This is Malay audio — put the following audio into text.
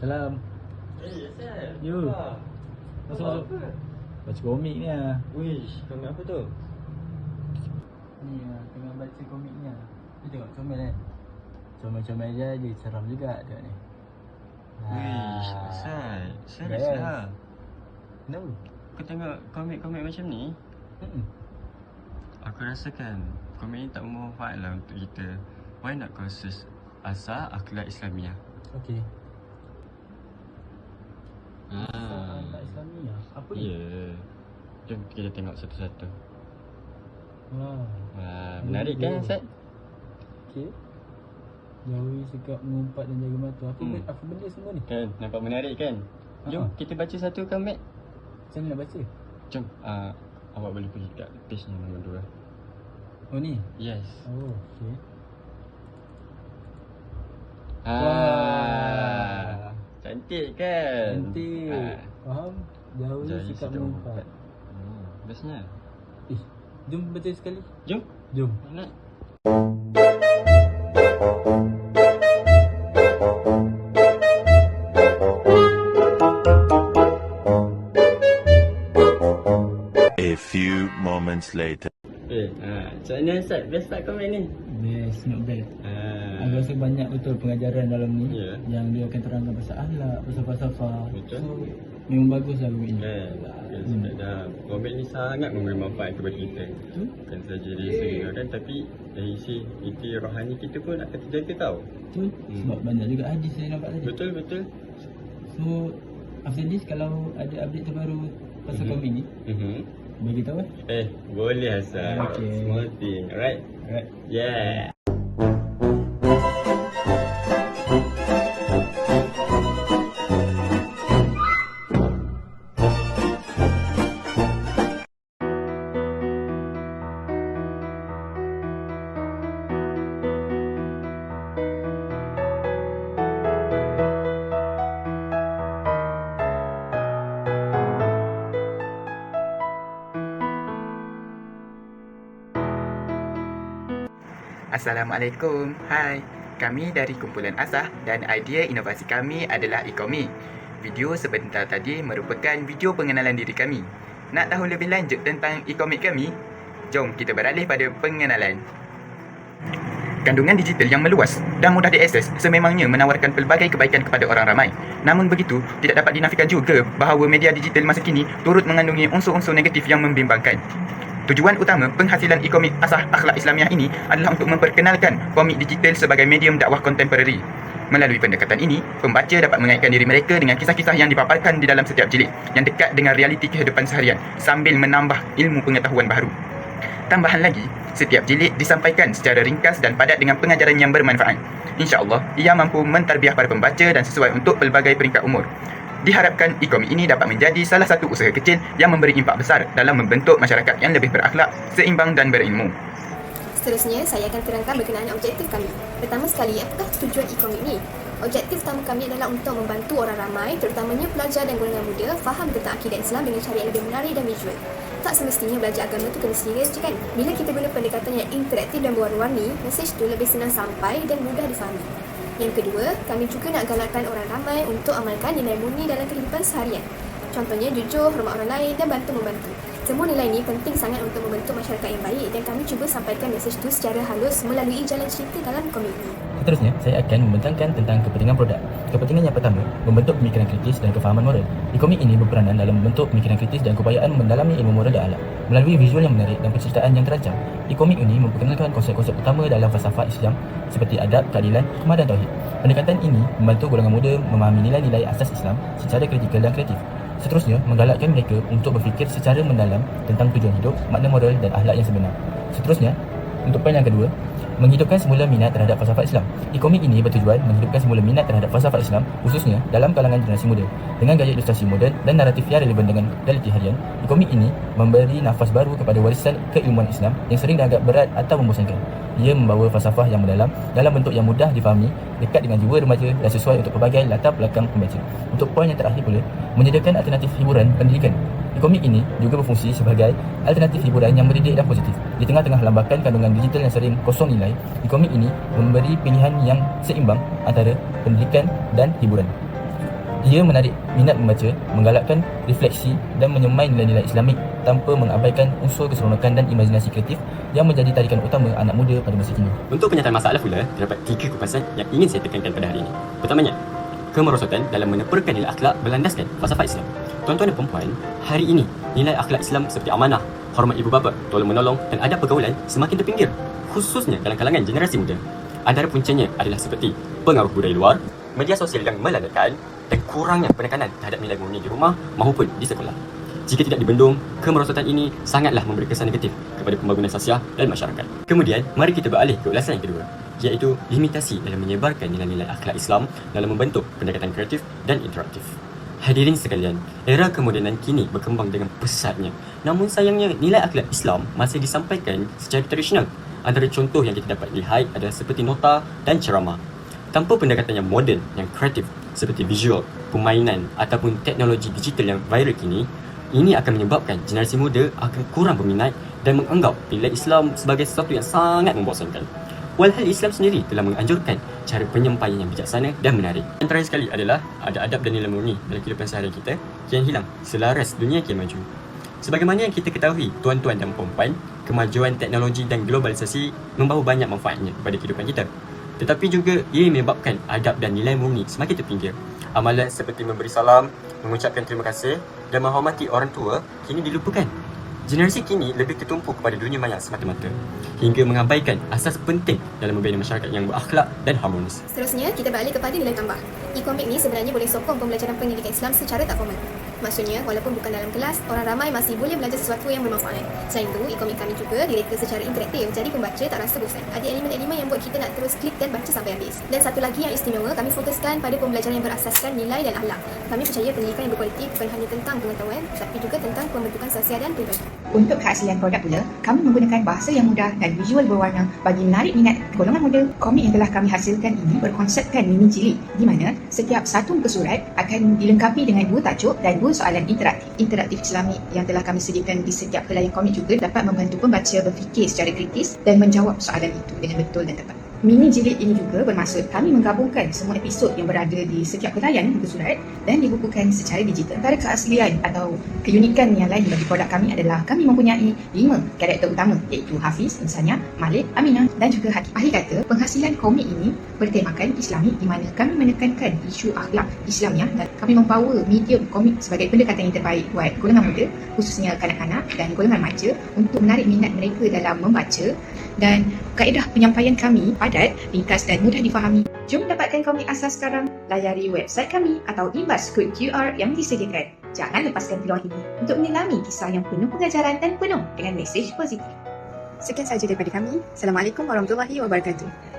Salam. Eh, Asal. You. Masuk, masuk. Baca komik ni ah. Wish, kami apa tu? Ni ah, tengah baca komik ni ah. Ni tengok comel kan. Comel-comel je je seram juga tengok ni. Wish, Ah. Asal. Serius Best. lah. Kenapa? Kau tengok komik-komik macam ni, Mm-mm. aku rasakan komik ni tak bermanfaat lah untuk kita. Why not kau search Asal Akhlak Islamiah? Okey. Ah. Tak Islami ah. Apa Ya. ni? Yeah. Jom kita tengok satu-satu. Wah. Wah, menarik kan. Asad? Okey. Jauhi sikap mengumpat dan jaga mata. Apa Hmm. apa benda semua ni? Kan, nampak menarik kan? Jom Ha-ha. kita baca satu komik. Macam mana nak baca? Jom, uh, awak boleh pergi kat page yang nombor dua. Oh ni. Yes. Oh, okey. Ah, cantik kan? Cantik. Ah. Faham? Jauhi Jauhi sikap mengumpat. Hmm, bestnya. Eh, jom baca sekali. Jom. Jom. Nak. A few moments later. Eh, ha, macam mana Asad? Best tak komen ni? Best, not bad. Ah, Aku rasa banyak betul pengajaran dalam ni Ya. Yang dia akan terangkan pasal ahlak, pasal falsafah Betul. So, memang bagus lah komik ni kan sebab dah komik ni sangat memberi manfaat kepada kita Betul? Bukan saja dari segi kan tapi dari segi iti rohani kita pun nak kena jaga tau Betul? Hmm. Sebab banyak juga hadis saya nampak tadi Betul betul So, after this kalau ada update terbaru pasal Mhm. komik ni mm-hmm. Bagi tahu eh? Eh boleh Hassan. Okay. Small thing alright? Alright. Yeah Assalamualaikum. Hai. Kami dari kumpulan Asah dan idea inovasi kami adalah e-komik. Video sebentar tadi merupakan video pengenalan diri kami. Nak tahu lebih lanjut tentang e-komik kami? Jom kita beralih pada pengenalan. Kandungan digital yang meluas dan mudah diakses sememangnya menawarkan pelbagai kebaikan kepada orang ramai. Namun begitu, tidak dapat dinafikan juga bahawa media digital masa kini turut mengandungi unsur-unsur negatif yang membimbangkan. Tujuan utama penghasilan e-komik Asah Akhlak Islamiah ini adalah untuk memperkenalkan komik digital sebagai medium dakwah kontemporari. Melalui pendekatan ini, pembaca dapat mengaitkan diri mereka dengan kisah-kisah yang dipaparkan di dalam setiap jilid yang dekat dengan realiti kehidupan seharian sambil menambah ilmu pengetahuan baharu. Tambahan lagi, setiap jilid disampaikan secara ringkas dan padat dengan pengajaran yang bermanfaat. InsyaAllah, ia mampu mentarbiah para pembaca dan sesuai untuk pelbagai peringkat umur. Diharapkan e-komik ini dapat menjadi salah satu usaha kecil yang memberi impak besar dalam membentuk masyarakat yang lebih berakhlak, seimbang dan berilmu. Seterusnya, saya akan terangkan berkenaan objektif kami. Pertama sekali, apakah tujuan e-komik ni? Objektif utama kami adalah untuk membantu orang ramai, terutamanya pelajar dan golongan muda, faham tentang akidah Islam dengan cara yang lebih menarik dan visual. Tak semestinya belajar agama tu kena serius je kan? Bila kita guna pendekatan yang interaktif dan berwarna-warni, mesej tu lebih senang sampai dan mudah difahami. Yang kedua, kami juga nak galakkan orang ramai untuk amalkan nilai murni dalam kehidupan seharian. Contohnya jujur, hormat orang lain dan bantu-membantu. Semua nilai ini penting sangat untuk membentuk masyarakat yang baik dan kami cuba sampaikan mesej itu secara halus melalui jalan cerita dalam komik ini. Seterusnya, saya akan membentangkan tentang kepentingan produk. Kepentingan yang pertama, membentuk pemikiran kritis dan kefahaman moral. E-komik ini berperanan dalam membentuk pemikiran kritis dan keupayaan mendalami ilmu moral dan akhlak. Melalui visual yang menarik dan penceritaan yang terancam, e-komik ini memperkenalkan konsep-konsep utama dalam falsafah Islam seperti adab, keadilan, hikmah dan tauhid. Pendekatan ini membantu golongan muda memahami nilai-nilai asas Islam secara kritikal dan kreatif. Seterusnya, menggalakkan mereka untuk berfikir secara mendalam tentang tujuan hidup, makna moral dan akhlak yang sebenar. Seterusnya, untuk poin yang kedua, menghidupkan semula minat terhadap falsafah Islam. E-komik ini bertujuan menghidupkan semula minat terhadap falsafah Islam khususnya dalam kalangan generasi muda. Dengan gaya ilustrasi moden dan naratif yang relevan dengan realiti harian, e-komik ini memberi nafas baru kepada warisan keilmuan Islam yang sering dianggap berat atau membosankan. Ia membawa falsafah yang mendalam dalam bentuk yang mudah difahami, dekat dengan jiwa remaja dan sesuai untuk pelbagai latar belakang pembaca. Untuk poin yang terakhir pula, menyediakan alternatif hiburan pendidikan. E-komik ini juga berfungsi sebagai alternatif hiburan yang mendidik dan positif. Di tengah-tengah lambakan kandungan digital yang sering kosong nilai, e-komik ini memberi pilihan yang seimbang antara pendidikan dan hiburan. Ia menarik minat membaca, menggalakkan refleksi dan menyemai nilai-nilai Islamik tanpa mengabaikan unsur keseronokan dan imajinasi kreatif yang menjadi tarikan utama anak muda pada masa kini. Untuk penyataan masalah pula, terdapat tiga kupasan yang ingin saya tekankan pada hari ini. Pertamanya, kemerosotan dalam meneperkan nilai akhlak berlandaskan falsafah Islam. Tuan-tuan dan puan hari ini nilai akhlak Islam seperti amanah, hormat ibu bapa, tolong menolong dan adab pergaulan semakin terpinggir, khususnya dalam kalangan generasi muda. Antara puncanya adalah seperti pengaruh budaya luar, media sosial yang melandatkan dan kurangnya penekanan terhadap nilai murni di rumah maupun di sekolah. Jika tidak dibendung, kemerosotan ini sangatlah memberi kesan negatif kepada pembangunan sosial dan masyarakat. Kemudian, mari kita beralih ke ulasan yang kedua, iaitu limitasi dalam menyebarkan nilai-nilai akhlak Islam dalam membentuk pendekatan kreatif dan interaktif. Hadirin sekalian, era kemodenan kini berkembang dengan pesatnya. Namun sayangnya, nilai akhlak Islam masih disampaikan secara tradisional. Antara contoh yang kita dapat lihat adalah seperti nota dan ceramah. Tanpa pendekatan yang moden, yang kreatif seperti visual, permainan ataupun teknologi digital yang viral kini, ini akan menyebabkan generasi muda akan kurang berminat dan menganggap nilai Islam sebagai sesuatu yang sangat membosankan. Walhal Islam sendiri telah menganjurkan cara penyampaian yang bijaksana dan menarik. Antara sekali adalah ada adab dan nilai murni dalam kehidupan seharian kita yang hilang selaras dunia kian maju. Sebagaimana yang kita ketahui, tuan-tuan dan puan kemajuan teknologi dan globalisasi membawa banyak manfaatnya kepada kehidupan kita. Tetapi juga ia menyebabkan adab dan nilai murni semakin terpinggir. Amalan seperti memberi salam, mengucapkan terima kasih dan menghormati orang tua kini dilupakan. Generasi kini lebih tertumpu kepada dunia maya semata-mata hingga mengabaikan asas penting dalam membina masyarakat yang berakhlak dan harmonis. Seterusnya, kita beralih kepada nilai tambah. E-komik ni sebenarnya boleh sokong pembelajaran pendidikan Islam secara tak formal. Maksudnya, walaupun bukan dalam kelas, orang ramai masih boleh belajar sesuatu yang bermanfaat. Selain itu, e-komik kami juga direka secara interaktif, jadi pembaca tak rasa bosan. Ada elemen-elemen yang buat kita nak terus klik dan baca sampai habis. Dan satu lagi yang istimewa, kami fokuskan pada pembelajaran yang berasaskan nilai dan akhlak. Kami percaya pendidikan yang berkualiti bukan hanya tentang pengetahuan, tapi juga tentang pembentukan sosial dan pribadi. Untuk keaslian produk pula, kami menggunakan bahasa yang mudah dan visual berwarna bagi menarik minat golongan muda. Komik yang telah kami hasilkan ini berkonsepkan mini jilid di mana setiap satu muka surat akan dilengkapi dengan dua tajuk dan dua soalan interaktif. Interaktif Islamik yang telah kami sediakan di setiap helaian komik juga dapat membantu pembaca berfikir secara kritis dan menjawab soalan itu dengan betul dan tepat. Mini jilid ini juga bermaksud kami menggabungkan semua episod yang berada di setiap helaian muka surat dan dibukukan secara digital. Antara keaslian atau keunikan yang lain bagi produk kami adalah kami mempunyai lima karakter utama iaitu Hafiz, Insania, Malik, Aminah dan juga Hakim. Ahli kata, penghasilan komik ini bertemakan Islami di mana kami menekankan isu akhlak Islamiah dan kami membawa medium komik sebagai pendekatan yang terbaik buat golongan muda khususnya kanak-kanak dan golongan remaja untuk menarik minat mereka dalam membaca dan kaedah penyampaian kami padat, ringkas dan mudah difahami. Jom dapatkan komik asas sekarang. Layari website kami atau imbas kod QR yang disediakan. Jangan lepaskan peluang ini untuk menyelami kisah yang penuh pengajaran dan penuh dengan mesej positif. Sekian sahaja daripada kami. Assalamualaikum warahmatullahi wabarakatuh.